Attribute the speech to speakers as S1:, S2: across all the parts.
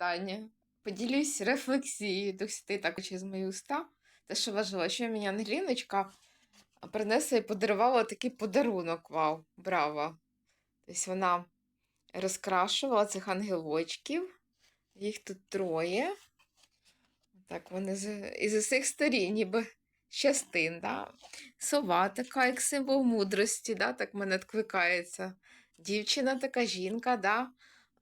S1: останнє. Поділюсь рефлексією Святий також через мої уста. Те, що важливо, що мені Ангеліночка принесла і подарувала такий подарунок. Вау, браво! Тобто вона розкрашувала цих ангелочків. Їх тут троє. Так, вони з, із усіх сторін, ніби частин. Да? Сова така, як символ мудрості, да? так мене відкликається. Дівчина така жінка, да?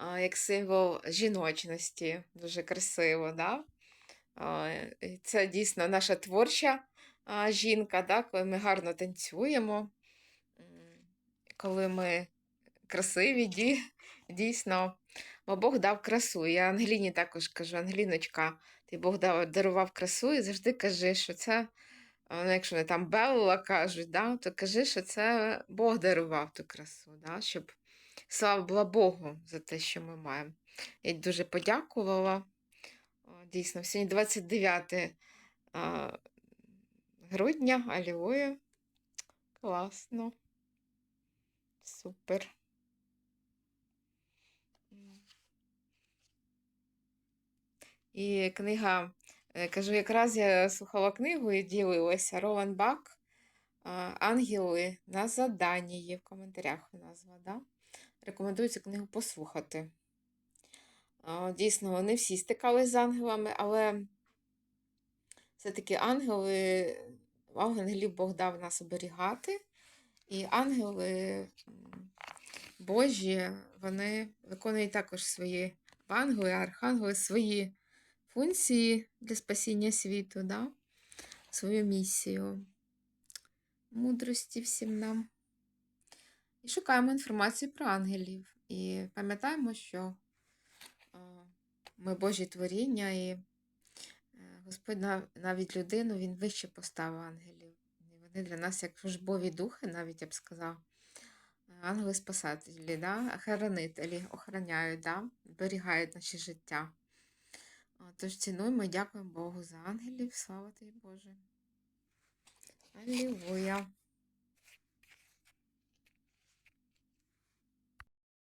S1: Як символ жіночності. Дуже красиво. Да? Це дійсно наша творча жінка, да? коли ми гарно танцюємо, коли ми красиві, дійсно. Бо Бог дав красу. Я Ангеліні також кажу, Ангеліночка, ти Бог дав, дарував красу і завжди кажи, що це, ну, якщо вони там Белла кажуть, да, то кажи, що це Бог дарував ту красу, да, щоб слава Богу за те, що ми маємо. Я дуже подякувала. Дійсно, сьогодні 29 грудня, алілуя. Класно. Супер. І книга, е, кажу, якраз я слухала книгу і ділилася. Ролан Бак Ангели на заданні є в коментарях назва. Да? Рекомендую цю книгу послухати. Дійсно, вони всі стикались з ангелами, але все-таки ангели, ангелів Бог дав нас оберігати. І ангели Божі, вони виконують також свої ангели, архангели, свої функції для спасіння світу, да? свою місію. Мудрості всім нам. І шукаємо інформацію про ангелів. І пам'ятаємо, що ми Божі творіння, і е, Господь навіть людину Він вище поставив ангелів. І вони для нас як службові духи, навіть я б сказав. Ангели спасателі, да? охоронителі, охороняють, да? зберігають наше життя. Тож цінуємо і дякуємо Богу за ангелів. Слава тобі, Боже. Алілуя.